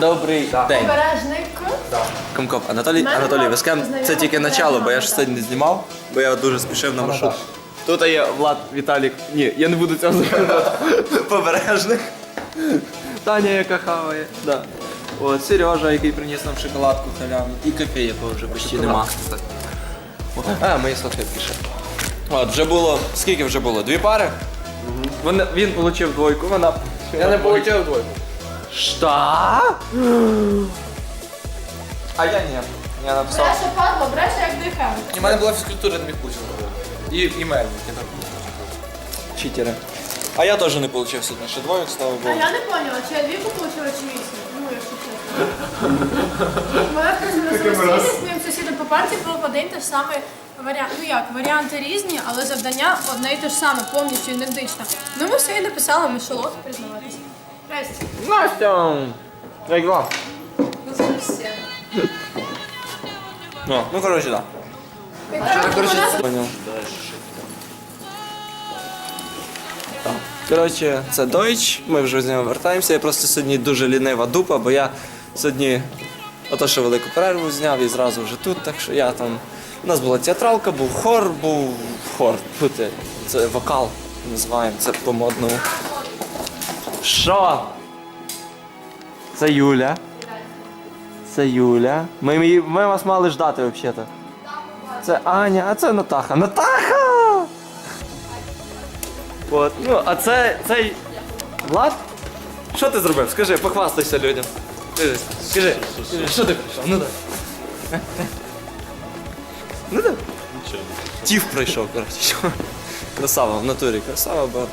Добрий день. День. Обережник. Комкоп. Анатолій, Мене Анатолій, ви з ким? знайома Це тільки начало, бо я ж сьогодні не знімав, бо я дуже спішив на маршрут. Тут є Влад Віталік. Ні, я не буду цього закривати. Побережник. Таня, яка хаває. Да. От, Сережа, який приніс нам шоколадку халявну. І кофе, якого вже почти нема. А, мої салфетки ще. От, вже було. Скільки вже було? Дві пари? Вона- він отримав двойку, вона. Я не отримав двойку. Що? А я ні. Я написав. Бреше падло, бреше як дихає. У мене була фізкультура, міг получити. І, і мельник. я так. Читери. А я теж не отримав сьогодні ще двоєк, слава А Богу. я не поняла, чи я двійку получила, чи вісім. Ну, якщо чесно. На з моїм сусідом по парті був один те ж самий варіант. Ну як, варіанти різні, але завдання одне і те ж саме, повністю ідентичне. Ну ми все і написали, ми шолот признаватися. Здрасте. Настя! Як вам? Ну. Ну, коротше, так. Вона Понял. Коротше, це Deutsch, ми вже з нього вертаємося. Я просто сьогодні дуже лінива дупа, бо я сьогодні ото що велику перерву зняв і зразу вже тут, так що я там. У нас була театралка, був хор, був хор. Це вокал називаємо, це по-модному. Що? Це Юля. Це Юля. Ми, ми вас мали ждати взагалі-то. Це Аня, а це Натаха. Натаха! От, ну, а це цей Влад? Що ти зробив? Скажи, похвастайся людям. Скажи, що ти прийшов? Ну да. Ну да. Тіф прийшов, коротше. Красава, в натурі красава, бо.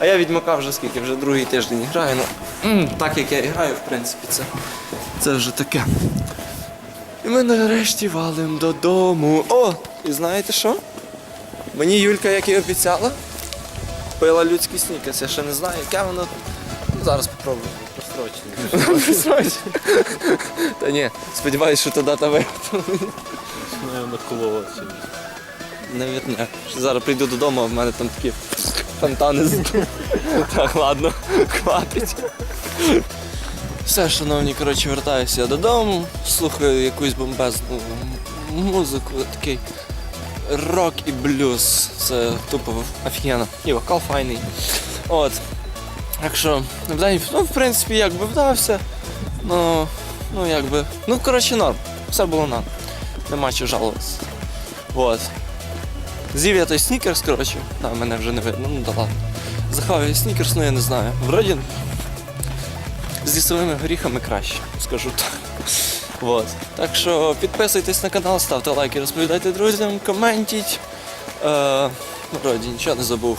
А я відьмака вже скільки, вже другий тиждень граю. Ну, так як я і граю, в принципі, це, це вже таке. І ми нарешті валим додому. О! І знаєте що? Мені Юлька, як і обіцяла, пила людський снікерс. Я ще не знаю, яке воно. Ну, зараз попробую. Просрочено. Та ні, сподіваюсь, що та виготовлена. Колова чи Навіть ні. Зараз прийду додому, а в мене там такі фонтани з. Так, ладно, хватить. Все, шановні, коротше, вертаюся я додому, слухаю якусь бомбезну музику, такий рок і блюз. Це тупо офігенно. І вокал файний. От. Так що, ну, в принципі, якби вдався. Ну, ну якби. Ну, коротше, норм. Все було норм. Нема чого жалуватися. От. З'їв я той снікерс, коротше. Да, мене вже не видно, ну да ладно. Захавав я снікерс, ну я не знаю. Вроді з лісовими горіхами краще, скажу так. Вот. Так що підписуйтесь на канал, ставте лайки, розповідайте друзям, коментіть. Е, вроді нічого не забув.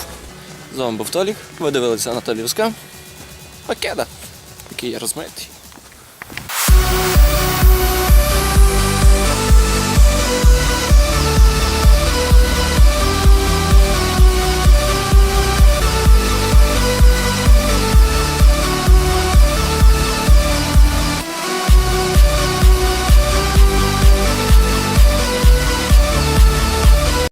З вами був Толік. Ви дивилися Анатолій. Покеда. Який я розмитий.